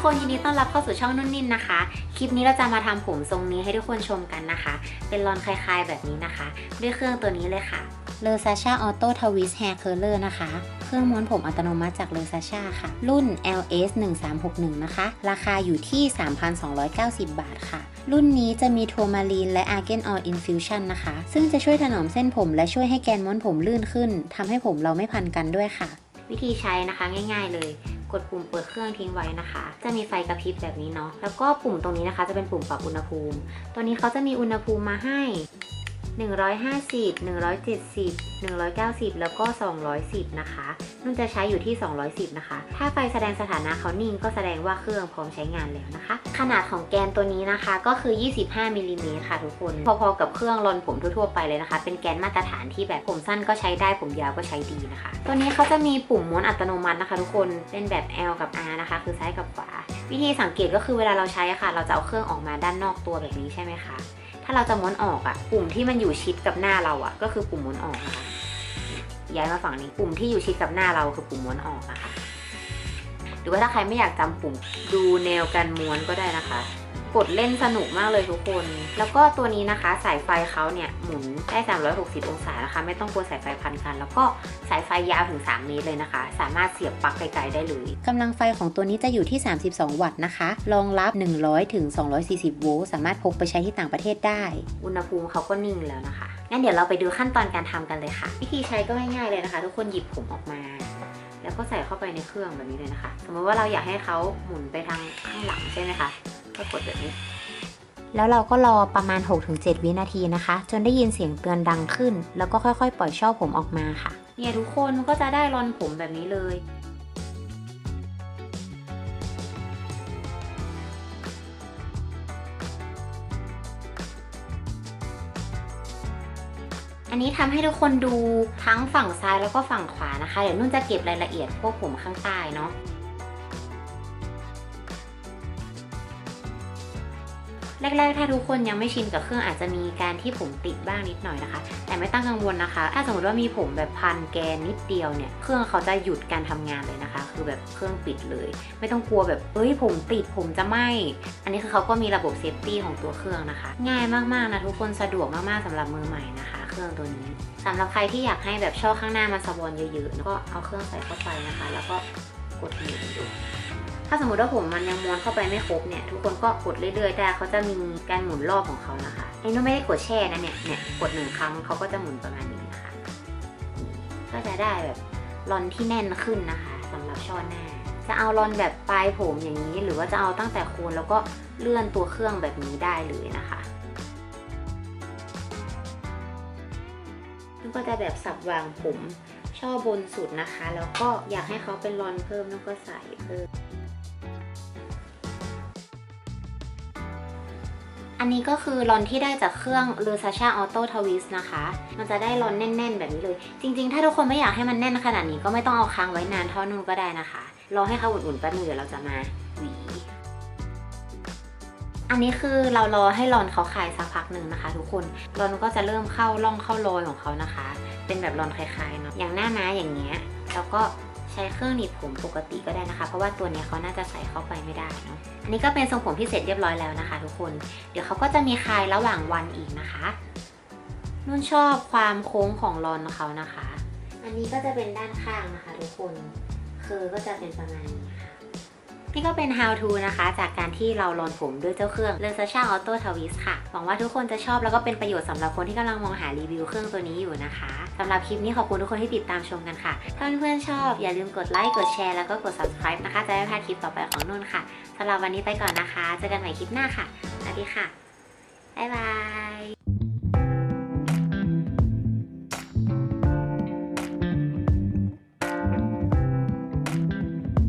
ทุกคนยินดีต้อนรับเข้าสู่ช่องนุ่นนินนะคะ คลิปนี้เราจะมาทำผมทรงนี้ให้ทุกคนชมกันนะคะ เป็นรอนคลายๆแบบนี้นะคะ ด้วยเครื่องตัวนี้เลยค่ะเลอซาชาออโต้ทวิสแฮร์เคอร์เลอร์นะคะ เครื่องม้วนผมอัตโนมัติจากเลอซาชาค่ะ รุ่น LS 1361นะคะ ราคาอยู่ที่ 3,290 บาทค่ะ รุ่นนี้จะมีโทมารีนและอาร์เกนออ l อินฟิวชันนะคะ ซึ่งจะช่วยถนอมเส้นผม และช่วยให้แกนม้วนผมลื่นขึ้นทำให้ผมเราไม่พันกันด้วยค่ะ วิธีใช้นะคะง่าย ๆเลย กดปุ่มเปิดเครื่องทิ้งไว้นะคะ จะมีไฟกระพริบแบบนี้เนาะ แล้วก็ปุ่มตรงนี้นะคะ จะเป็นปุ่มปรับอุณหภูมิ ตัวนี้เขาจะมีอุณหภูมิมาให้ 150 170 190 แล้วก็ 210 นะคะ นุ่นจะใช้อยู่ที่ 210 นะคะ ถ้าไฟแสดงสถานะเขานิ่งก็แสดงว่าเครื่องพร้อมใช้งานแล้วนะคะ ขนาดของแกนตัวนี้นะคะก็คือ 25มิลลิเมตรค่ะทุกคน พอๆกับเครื่องรอนผมทั่วๆไปเลยนะคะ เป็นแกนมาตรฐานที่แบบผมสั้นก็ใช้ได้ผมยาวก็ใช้ดีนะคะ ตัวนี้เขาจะมีปุ่มม้วนอัตโนมัตินะคะ ทุกคน เป็นแบบ L กับ R นะคะ คือซ้ายกับขวา วิธีสังเกตก็คือเวลาเราใช้อะค่ะ เราจะเอาเครื่องออกมาด้านนอกตัวแบบนี้ใช่ไหมคะ ถ้าเราจะม้วนออกอะปุ่มที่มันอยู่ชิดกับหน้าเราอะก็คือปุ่มม้วนออกนะคะ ย้ายมาฝั่งนี้ ปุ่มที่อยู่ชิดกับหน้าเราคือปุ่มม้วนออกนะคะ หรือว่าถ้าใครไม่อยากจำปุ่มดูแนวการม้วนก็ได้นะคะ กดเล่นสนุกมากเลยทุกคน แล้วก็ตัวนี้นะคะ สายไฟเขาเนี่ยหมุนได้ 360 องศานะคะ ไม่ต้องกลัวสายไฟพันกัน แล้วก็สายไฟยาวถึง 3 เมตรเลยนะคะ สามารถเสียบปลั๊กไกลๆได้เลยกำลังไฟของตัวนี้จะอยู่ที่ 32 วัตต์นะคะ รองรับ 100ถึง240 โวลต์สามารถพกไปใช้ที่ต่างประเทศได้ อุณหภูมิเขาก็นิ่งแล้วนะคะงั้นเดี๋ยวเราไปดูขั้นตอนการทำกันเลยค่ะ วิธีใช้ก็ง่ายๆเลยนะคะ ทุกคนหยิบผมออกมาแล้วก็ใส่เข้าไปในเครื่องแบบนี้เลยนะคะ สมมติว่าเราอยากให้เขาหมุนไปทางข้างหลังใช่ไหมคะ ก็กดแบบนี้ แล้วเราก็รอประมาณ 6-7 วินาทีนะคะ จนได้ยินเสียงเตือนดังขึ้น แล้วก็ค่อยๆ ปล่อยช่อผมออกมาค่ะ เนี่ยทุกคนก็จะได้รอนผมแบบนี้เลยอันนี้ทำให้ทุกคนดูทั้งฝั่งซ้ายแล้วก็ฝั่งขวานะคะ เดี๋ยวนุ่นจะเก็บรายละเอียดพวกผมข้างใต้เนาะ แรกๆ ถ้าทุกคนยังไม่ชินกับเครื่องอาจจะมีการที่ผมติดบ้างนิดหน่อยนะคะ แต่ไม่ต้องกังวลนะคะ ถ้าสมมติว่ามีผมแบบพันแกนนิดเดียวเนี่ย เครื่องเขาจะหยุดการทำงานเลยนะคะ คือแบบเครื่องปิดเลย ไม่ต้องกลัวแบบเอ้ยผมติดผมจะไหมอันนี้คือเขาก็มีระบบเซฟตี้ของตัวเครื่องนะคะ ง่ายมากๆนะทุกคนสะดวกมากๆสำหรับมือใหม่นะคะ เครื่องตัวนี้สำหรับใครที่อยากให้แบบช่อข้างหน้ามันสะบอนเยอะๆก็เอาเครื่องใส่เข้าไปนะคะ แล้วก็กดหมุนดู ถ้าสมมติว่าผมมันยังม้วนเข้าไปไม่ครบเนี่ยทุกคนก็กดเรื่อยๆได้เขาจะมีการหมุนรอบของเขานะคะไอ้นุ่ไม่ได้กดแช่นะเนี่ยเนี่ยกดหนึ่งครั้งเขาก็จะหมุนประมาณนี้นะคะก็จะได้แบบรอนที่แน่นขึ้นนะคะสำหรับช่อหน้า จะเอารอนแบบปลายผมอย่างนี้ หรือว่าจะเอาตั้งแต่โคนแล้วก็เลื่อนตัวเครื่องแบบนี้ได้เลยนะคะนุ่ก็จะแบบสับวางผมช่อบนสุดนะคะ แล้วก็อยากให้เขาเป็นรอนเพิ่มนุ่นก็ใส่เพิ่ม อันนี้ก็คือรอนที่ได้จากเครื่อง l u s a c h a Auto Twist นะคะ มันจะได้รอนแน่น ๆ แบบนี้เลย จริง ๆ ถ้าทุกคนไม่อยากให้มันแน่นขนาดนี้ก็ไม่ต้องเอาค้างไว้นานเท่านู้นก็ได้นะคะ รอให้เขาอุ่นๆแป๊บนึงเดี๋ยวเราจะมาหวีอันนี้คือเรารอให้รอนเขาคลายสักพักหนึ่งนะคะ ทุกคนรอนก็จะเริ่มเข้าร่องเข้ารอยของเขานะคะ เป็นแบบรอนคล้ายๆเนาะอย่างหน้าม้าอย่างเงี้ยแล้วก็ ใช้เครื่องหนีบผมปกติก็ได้นะคะ เพราะว่าตัวนี้เขาน่าจะใส่เข้าไปไม่ได้เนาะอันนี้ก็เป็นทรงผมที่เสร็จเรียบร้อยแล้วนะคะ ทุกคน เดี๋ยวเขาก็จะมีคลายระหว่างวันอีกนะคะนุ่นชอบความโค้งของรอนเขานะคะ อันนี้ก็จะเป็นด้านข้างนะคะ ทุกคน คือก็จะเป็นประมาณนี้ค่ะ นี่ก็เป็น how to นะคะ จากการที่เรารอนผมด้วยเจ้าเครื่อง l e s a c h a Auto Twist ค่ะ หวังว่าทุกคนจะชอบแล้วก็เป็นประโยชน์สำหรับคนที่กำลังมองหารีวิวเครื่องตัวนี้อยู่นะคะสำหรับคลิปนี้ขอบคุณทุกคนที่ติดตามชมกันค่ะ ถ้าเพื่อนๆชอบ อย่าลืมกดไลค์กดแชร์แล้วก็กด subscribe นะคะ จะได้ไม่พลาดคลิปต่อไปของนุ่นค่ะสำหรับวันนี้ไปก่อนนะคะ เจอกันใหม่คลิปหน้าค่ะสวัสดีค่ะบ๊ายบาย